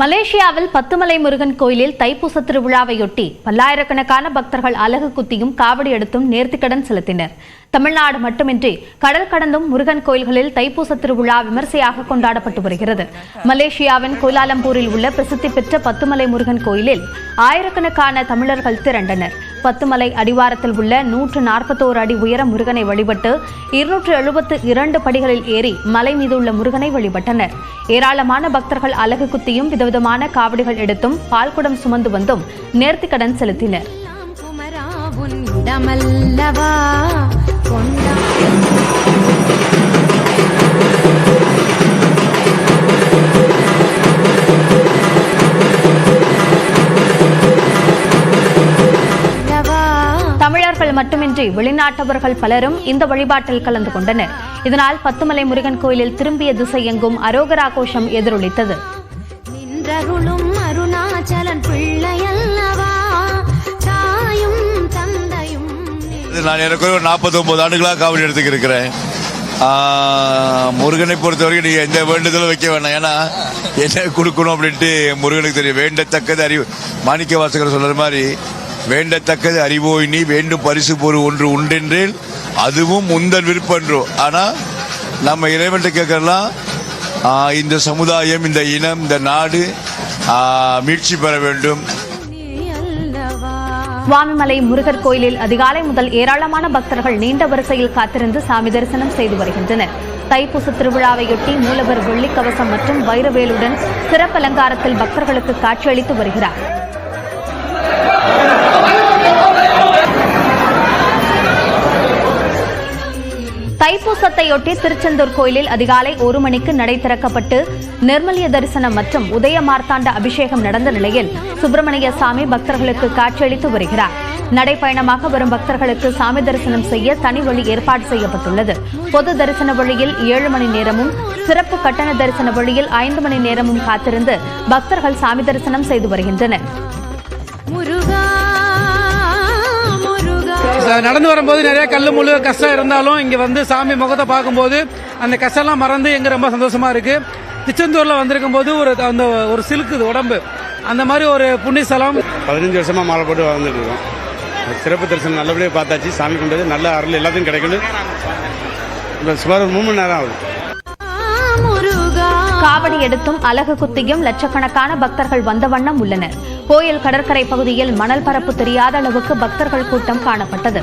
மலேசியாவில் பத்துமலை முருகன் கோயிலில் தைப்பூச திருவிழாவையொட்டி பல்லாயிரக்கணக்கான பக்தர்கள் அலகு குத்தியும் காவடி எடுத்தும் நேர்த்திக்கடன் செலுத்தினர். தமிழ்நாடு மட்டுமின்றி கடல் கடந்தும் முருகன் கோயில்களில் தைப்பூச திருவிழா விமர்சையாக கொண்டாடப்பட்டு வருகிறது. மலேசியாவின் கோலாலம்பூரில் உள்ள பிரசித்தி பெற்ற பத்துமலை முருகன் கோயிலில் ஆயிரக்கணக்கான தமிழர்கள் திரண்டனர். பத்துமலை அடிவாரத்தில் உள்ள நூற்று நாற்பத்தோரு அடி உயர முருகனை வழிபட்டு இருநூற்று எழுபத்து இரண்டு படிகளில் ஏறி மலை மீது உள்ள முருகனை வழிபட்டனர். ஏராளமான பக்தர்கள் அலகு குத்தியும் விதவிதமான காவடிகள் எடுத்தும் பால்குடம் சுமந்து வந்தும் நேர்த்திக்கடன் செலுத்தினர். தமிழர்கள் மட்டுமின்றி வெளிநாட்டவர்கள் பலரும் இந்த வழிபாட்டில் கலந்து கொண்டனர். இதனால் பத்துமலை முருகன் கோயிலில் திரும்பிய திசை எங்கும் அரோகரா கோஷம் எதிரொலித்தது. நான் எனக்கு ஒரு 49 ஆண்டுகளாக காவடி எடுத்துக்க இருக்கிறேன் முருகனை பொறுத்த வரைக்கும் நீங்கள் எந்த வேண்டுதலும் வைக்க வேணாம் ஏன்னா என்ன கொடுக்கணும் அப்படின்ட்டு முருகனுக்கு தெரியும். வேண்டத்தக்கது அறிவு. மாணிக்க வாசகர் சொல்ற மாதிரி வேண்டத்தக்கது அறிவோய் நீ வேண்டும் பரிசு பொருள் ஒன்று உண்டென்றேன் அதுவும் உந்தன் விருப்பன்றோ. ஆனால் நம்ம இறைவன்ட்டு கேட்கலாம் இந்த சமுதாயம் இந்த இனம் இந்த நாடு மீட்சி பெற வேண்டும். சுவாமிமலை முருகர் கோயிலில் அதிகாலை முதல் ஏராளமான பக்தர்கள் நீண்ட வரிசையில் காத்திருந்து சாமி தரிசனம் செய்து வருகின்றனர். தைப்பூச திருவிழாவையொட்டி மூலவர் வெள்ளிக்கவசம் மற்றும் வைரவேலுடன் சிறப்பு அலங்காரத்தில் பக்தர்களுக்கு காட்சியளித்து வருகிறார். தைப்பூசத்தையொட்டி திருச்செந்தூர் கோயிலில் அதிகாலை ஒரு மணிக்கு நடை திறக்கப்பட்டு நிர்மலிய தரிசனம் மற்றும் உதய மார்த்தாண்ட அபிஷேகம் நடந்த நிலையில் சுப்பிரமணிய சாமி பக்தர்களுக்கு காட்சியளித்து வருகிறார். நடைப்பயணமாக வரும் பக்தர்களுக்கு சாமி தரிசனம் செய்ய தனி வழி ஏற்பாடு செய்யப்பட்டுள்ளது. பொது தரிசன வழியில் ஏழு மணி நேரமும் சிறப்பு கட்டண தரிசன வழியில் ஐந்து மணி நேரமும் காத்திருந்து பக்தர்கள் சாமி தரிசனம் செய்து வருகின்றனர். முருகா நடந்து வரும்போது நிறைய கல் முழு கஷ்டம் இருந்தாலும் இங்கே வந்து சாமி முகத்தை பார்க்கும்போது அந்த கஷ்டம்லாம் மறந்து எங்க ரொம்ப சந்தோஷமா இருக்கு. திருச்செந்தூரில் வந்திருக்கும் போது ஒரு அந்த ஒரு சிலுக்குது உடம்பு. அந்த மாதிரி ஒரு புண்ணிய ஸ்தலம் பதினஞ்சு வருஷமா மாலை போட்டு வந்துட்டு இருக்கோம். சிறப்பு தரிசனம் நல்லபடியாக பார்த்தாச்சு. சாமி கும்பிட்டது நல்ல அருள் எல்லாத்தையும் கிடைக்கணும். இப்போ சுமார் மூணு மணி நேரம் ஆகுது. காவடி எடுத்தும் அலகு குத்தியும் லட்சக்கணக்கான பக்தர்கள் வந்த வண்ணம் உள்ளனர். கோயில் கடற்கரை பகுதியில் மணல் பரப்பு தெரியாத அளவுக்கு பக்தர்கள் கூட்டம் காணப்பட்டது.